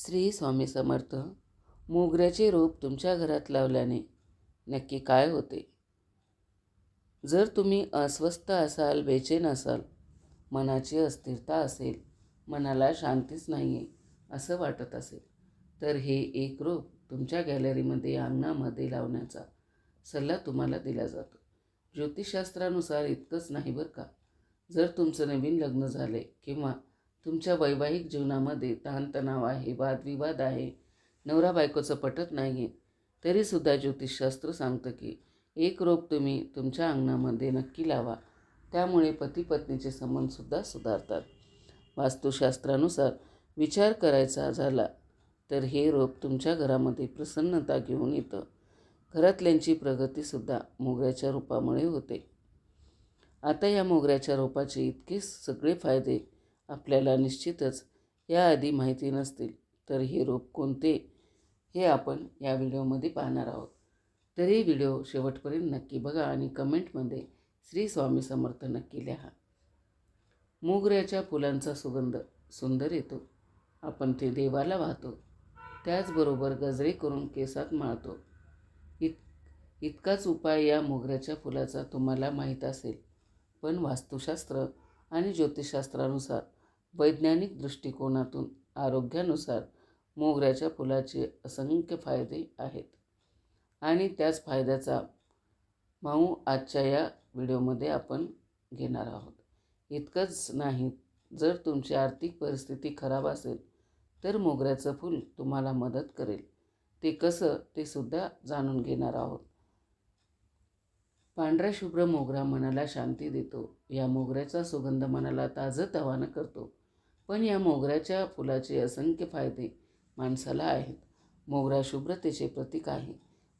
श्री स्वामी समर्थ मोगऱ्याचे रोप तुमच्या घरात लावल्याने नक्की काय होते? जर तुम्ही अस्वस्थ असाल बेचैन असाल मनाची अस्थिरता असेल मनाला शांतीच नाही आहे असं वाटत असेल तर हे एक रोप तुमच्या गॅलरीमध्ये अंगणामध्ये लावण्याचा सल्ला तुम्हाला दिला जातो. ज्योतिषशास्त्रानुसार इतकंच नाही बरं का? जर तुमचं नवीन लग्न झाले किंवा तुमच्या वैवाहिक जीवनामध्ये ताणतणाव आहे वादविवाद आहे नवरा बायकोचं पटत नाही आहे तरीसुद्धा ज्योतिषशास्त्र सांगतं की एक रोप तुम्ही तुमच्या अंगणामध्ये नक्की लावा. त्यामुळे पती पत्नीचे संबंधसुद्धा सुधारतात. वास्तुशास्त्रानुसार विचार करायचा झाला तर हे रोप तुमच्या घरामध्ये प्रसन्नता घेऊन येतं. घरातल्यांची प्रगतीसुद्धा मोगऱ्याच्या रोपामुळे होते. आता या मोगऱ्याच्या रोपाचे इतके सगळे फायदे आपल्याला निश्चितच याआधी माहिती नसतील तर हे रोप कोणते हे आपण या व्हिडिओमध्ये पाहणार आहोत. तरी व्हिडिओ शेवटपर्यंत नक्की बघा आणि कमेंटमध्ये श्री स्वामी समर्थ नक्की लिहा. मोगऱ्याच्या फुलांचा सुगंध सुंदर येतो. आपण ते देवाला वाहतो. त्याचबरोबर गजरे करून केसात माळतो. इत इतकाच उपाय या मोगऱ्याच्या फुलाचा तुम्हाला माहीत असेल. पण वास्तुशास्त्र आणि ज्योतिषशास्त्रानुसार वैज्ञानिक दृष्टिकोनातून आरोग्यानुसार मोगऱ्याच्या फुलाचे असंख्य फायदे आहेत. आणि त्याच फायद्याचा माऊ आजच्या या व्हिडिओमध्ये आपण घेणार आहोत. इतकंच नाही जर तुमची आर्थिक परिस्थिती खराब असेल तर मोगऱ्याचं फूल तुम्हाला मदत करेल. ते कसं ते सुद्धा जाणून घेणार आहोत. पांढरा शुभ्र मोगरा मनाला शांती देतो. या मोगऱ्याचा सुगंध मनाला ताजंतवानं करतो. पण या मोगऱ्याच्या फुलाचे असंख्य फायदे माणसाला आहेत. मोगरा शुभ्रतेचे प्रतीक आहे.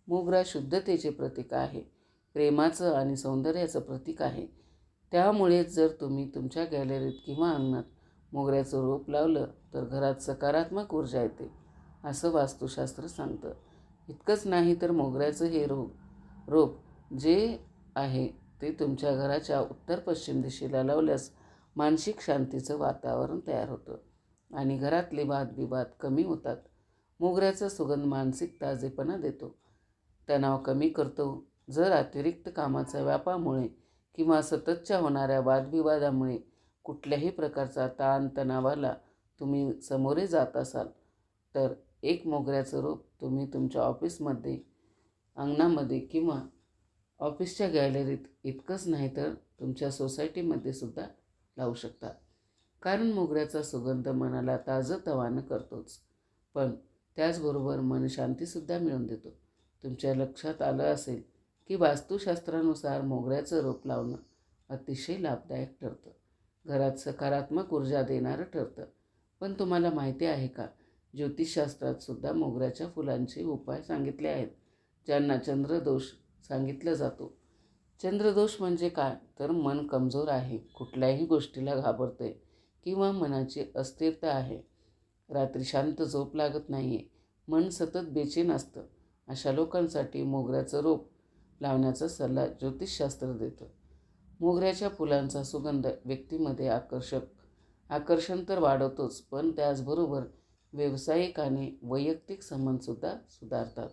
मोगरा शुद्धतेचे प्रतीक आहे. प्रेमाचं आणि सौंदर्याचं प्रतीक आहे. त्यामुळेच जर तुम्ही तुमच्या गॅलरीत किंवा अंगणात मोगऱ्याचं रोप लावलं तर घरात सकारात्मक ऊर्जा येते असं वास्तुशास्त्र सांगतं. इतकंच नाही तर मोगऱ्याचं हे रोप रोप जे आहे ते तुमच्या घराच्या उत्तर पश्चिम दिशेला लावल्यास मानसिक शांतीचं वातावरण तयार होतं आणि घरातले वादविवाद कमी होतात. मोगऱ्याचा सुगंध मानसिक ताजेपणा देतो. तणाव कमी करतो. जर अतिरिक्त कामाच्या व्यापामुळे किंवा सततच्या होणाऱ्या वादविवादामुळे कुठल्याही प्रकारचा ताण तणावाला तुम्ही सामोरे जात असाल तर एक मोगऱ्याचं रोप तुम्ही तुमच्या ऑफिसमध्ये अंगणामध्ये किंवा ऑफिसच्या गॅलरीत इतकंच नाही तर तुमच्या सोसायटीमध्ये सुद्धा लावू शकता कारण मोगऱ्याचा सुगंध मनाला ताजंतवानं करतोच. पण त्याचबरोबर मन शांतीसुद्धा मिळवून देतो. तुमच्या लक्षात आलं असेल की वास्तुशास्त्रानुसार मोगऱ्याचं रोप लावणं अतिशय लाभदायक ठरतं. घरात सकारात्मक ऊर्जा देणारं ठरतं. पण तुम्हाला माहिती आहे का? ज्योतिषशास्त्रात सुद्धा मोगऱ्याच्या फुलांचे उपाय सांगितले आहेत ज्यांना चंद्रदोष सांगितला जातो. चंद्रदोष म्हणजे काय? तर मन कमजोर आहे. कुठल्याही गोष्टीला घाबरते किंवा मनाची अस्थिरता आहे. रात्री शांत झोप लागत नाही आहे मन सतत बेचैन असतं. अशा लोकांसाठी मोगऱ्याचं रोप लावण्याचा सल्ला ज्योतिषशास्त्र देतं. मोगऱ्याच्या फुलांचा सुगंध व्यक्तीमध्ये आकर्षक आकर्षण तर वाढवतोच पण त्याचबरोबर व्यावसायिक आणि वैयक्तिक संबंधसुद्धा सुधारतात.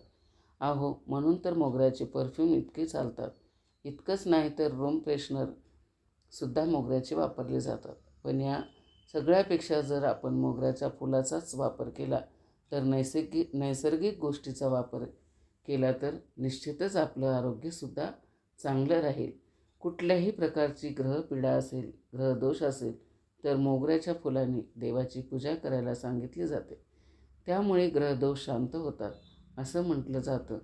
अहो म्हणून तर मोगऱ्याचे परफ्यूम इतके चालतात. इतकंच नाही तर रूम फ्रेशनरसुद्धा मोगऱ्याचे वापरले जातात. पण या सगळ्यापेक्षा जर आपण मोगऱ्याच्या फुलाचाच वापर केला तर नैसर्गिक नैसर्गिक गोष्टीचा वापर केला तर निश्चितच आपलं आरोग्यसुद्धा चांगलं राहील. कुठल्याही प्रकारची ग्रहपीडा असेल ग्रहदोष असेल तर मोगऱ्याच्या फुलांनी देवाची पूजा करायला सांगितली जाते. त्यामुळे ग्रहदोष शांत होतात असं म्हटलं जातं.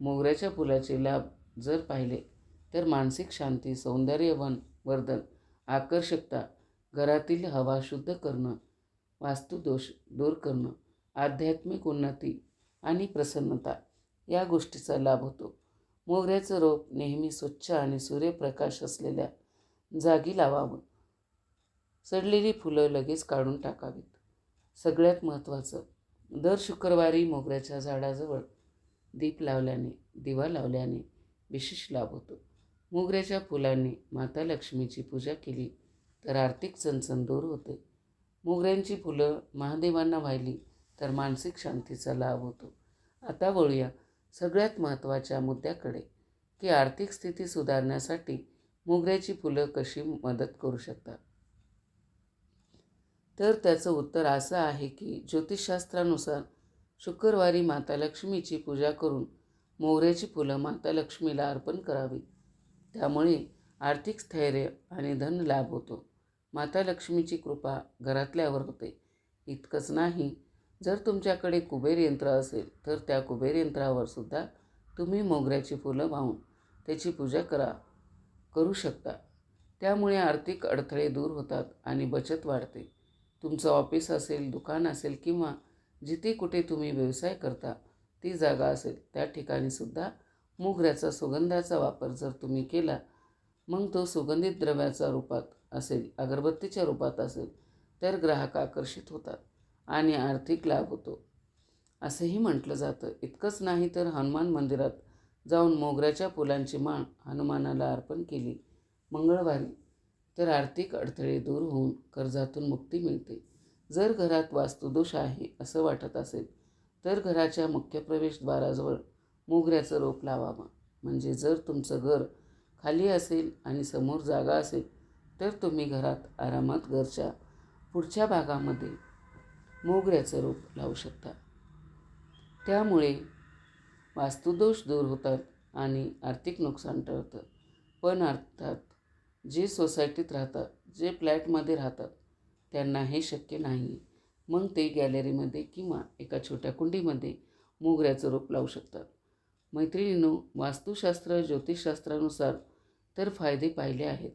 मोगऱ्याच्या फुलाचे लाभ जर पाहिले तर मानसिक शांती सौंदर्यवन वर्धन आकर्षकता घरातील हवा शुद्ध करणं वास्तुदोष दूर करणं आध्यात्मिक उन्नती आणि प्रसन्नता या गोष्टीचा लाभ होतो. मोगऱ्याचं रोप नेहमी स्वच्छ आणि सूर्यप्रकाश असलेल्या जागी लावावं. सडलेली फुलं लगेच काढून टाकावीत. सगळ्यात महत्त्वाचं दर शुक्रवारी मोगऱ्याच्या झाडाजवळ दीप लावल्याने दिवा लावल्याने विशेष लाभ होतो. मोगऱ्याच्या फुलांनी माता लक्ष्मीची पूजा केली तर आर्थिक चणचण दूर होते. मोगऱ्यांची फुलं महादेवांना वाहिली तर मानसिक शांतीचा लाभ होतो. आता वळूया सगळ्यात महत्त्वाच्या मुद्द्याकडे की आर्थिक स्थिती सुधारण्यासाठी मोगऱ्याची फुलं कशी मदत करू शकतात? तर त्याचं उत्तर असं आहे की ज्योतिषशास्त्रानुसार शुक्रवारी माता लक्ष्मीची पूजा करून मोगऱ्याची फुलं माता लक्ष्मीला अर्पण करावी त्यामुळे आर्थिक स्थैर्य आणि धन लाभ होतो. माता लक्ष्मीची कृपा घरातल्यावर होते. इतकंच नाही जर तुमच्याकडे कुबेर यंत्र असेल तर त्या कुबेर यंत्रावर सुद्धा तुम्ही मोगऱ्याची फुलं वाहून त्याची पूजा करा करू शकता. त्यामुळे आर्थिक अडथळे दूर होतात आणि बचत वाढते. तुमचं ऑफिस असेल दुकान असेल किंवा जिथे कुठे तुम्ही व्यवसाय करता ती जागा असेल त्या ठिकाणीसुद्धा मोगऱ्याचा सुगंधाचा वापर जर तुम्ही केला मग तो सुगंधित द्रव्याच्या रूपात असेल अगरबत्तीच्या रूपात असेल तर ग्राहक आकर्षित होतात आणि आर्थिक लाभ होतो. असंही म्हटलं जातं. इतकंच नाही तर हनुमान मंदिरात जाऊन मोगऱ्याच्या फुलांची माळ हनुमानाला अर्पण केली. मंगळवारी तर आर्थिक अडथळे दूर होऊन कर्जातून मुक्ती मिळते. जर घरात वास्तुदोष आहे असं वाटत असेल तर घराच्या मुख्य प्रवेशद्वाराजवळ मोगऱ्याचं रोप लावावं. म्हणजे जर तुमचं घर खाली असेल आणि समोर जागा असेल तर तुम्ही घरात आरामात घरच्या पुढच्या भागामध्ये मोगऱ्याचं रोप लावू शकता. त्यामुळे वास्तुदोष दूर होतात आणि आर्थिक नुकसान टळतं. पण अर्थात जे सोसायटीत राहतात जे फ्लॅटमध्ये राहतात त्यांना हे शक्य नाही. मग ते गॅलरीमध्ये किंवा एका छोट्या कुंडीमध्ये मोगऱ्याचं रोप लावू शकतात. मैत्रिणींनो वास्तुशास्त्र ज्योतिषशास्त्रानुसार तर फायदे पाहिले आहेत.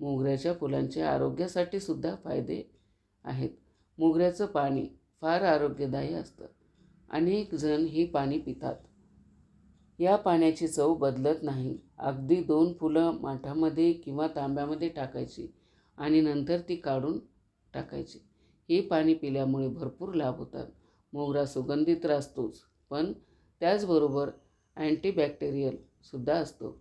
मोगऱ्याच्या फुलांचे आरोग्यासाठी सुद्धा फायदे आहेत. मोगऱ्याचं पाणी फार आरोग्यदायी असतं. अनेक जण हे पाणी पितात. या पाण्याची चव बदलत नाही. अगदी दोन फुलं माठामध्ये किंवा तांब्यामध्ये टाकायची आणि नंतर ती काढून टाकायची. हे पाणी पिल्यामुळे भरपूर लाभ होतात. मोगरा सुगंधित असतोच पण त्याचबरोबर अँटीबॅक्टेरियलसुद्धा असतो.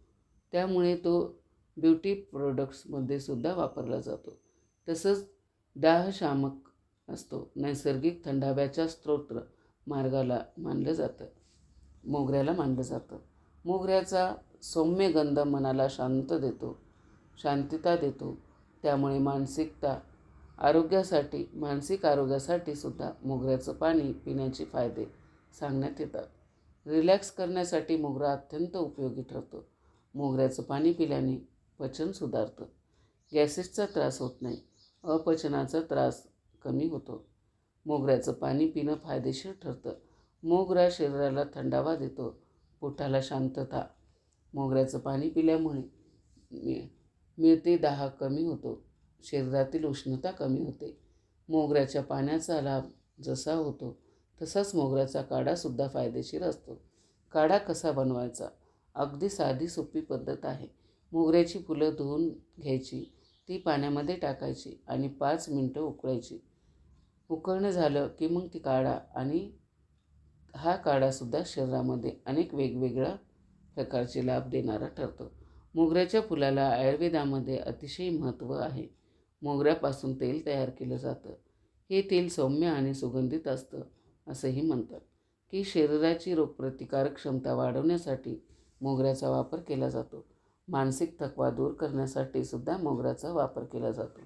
त्यामुळे तो ब्युटी प्रोडक्ट्समध्ये सुद्धा वापरला जातो. तसंच दाहशामक असतो. नैसर्गिक थंडाव्याच्या स्तोत्र मार्गाला मानलं जातं. मोगऱ्याला मानलं जातं. मोगऱ्याचा सौम्य गंध मनाला शांत देतो शांतता देतो. त्यामुळे मानसिकता आरोग्यासाठी मानसिक आरोग्यासाठी सुद्धा मोगऱ्याचं पाणी पिण्याचे फायदे सांगण्यात येतात. रिलॅक्स करण्यासाठी मोगरा अत्यंत उपयोगी ठरतो. मोगऱ्याचं पाणी पिल्याने पचन सुधारतं. गॅसेसचा त्रास होत नाही. अपचनाचा त्रास कमी होतो. मोगऱ्याचं पाणी पिणं फायदेशीर ठरतं. मोगरा शरीराला थंडावा देतो. पोटाला शांतता. मोगऱ्याचं पाणी पिल्यामुळे मिळते दाह कमी होतो. शरीरातील उष्णता कमी होते. मोगऱ्याच्या पाण्याचा लाभ जसा होतो तसाच मोगऱ्याचा काढासुद्धा फायदेशीर असतो. काढा कसा बनवायचा? अगदी साधी सोपी पद्धत आहे. मोगऱ्याची फुलं धुवून घ्यायची ती पाण्यामध्ये टाकायची आणि पाच मिनटं उकळायची. उकळणं झालं की मग ती काढा आणि हा काढासुद्धा शरीरामध्ये अनेक वेगवेगळ्या प्रकारचे लाभ देणारा ठरतो. मोगऱ्याच्या फुलाला आयुर्वेदामध्ये अतिशय महत्त्व आहे. मोगऱ्यापासून तेल तयार केलं जातं. हे तेल सौम्य आणि सुगंधित असतं. असंही म्हणतात की शरीराची रोगप्रतिकारक क्षमता वाढवण्यासाठी मोगऱ्याचा वापर केला जातो. मानसिक थकवा दूर करण्यासाठी सुद्धा मोगऱ्याचा वापर केला जातो.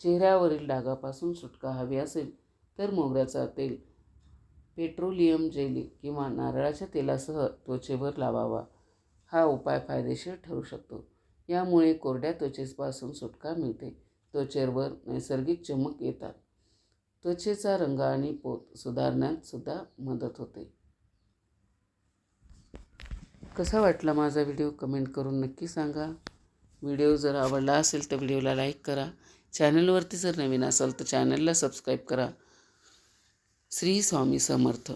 चेहऱ्यावरील डागापासून सुटका हवी असेल तर मोगऱ्याचा तेल पेट्रोलियम जेली किंवा नारळाच्या तेलासह त्वचेवर लावावा. हा उपाय फायदेशीर ठरू शकतो. यामुळे कोरड्या त्वचेपासून सुटका मिळते. त्वचेवर नैसर्गिक चमक येतात. त्वचेचा रंग आणि पोत सुधारण्यात सुद्धा मदत होते. कसा वाटला माझा व्हिडिओ? कमेंट करून नक्की सांगा. व्हिडिओ जर आवडला असेल तर व्हिडिओला लाईक करा. चॅनलवरती जर नवीन असाल तर चॅनलला सबस्क्राईब करा. श्री स्वामी समर्थ.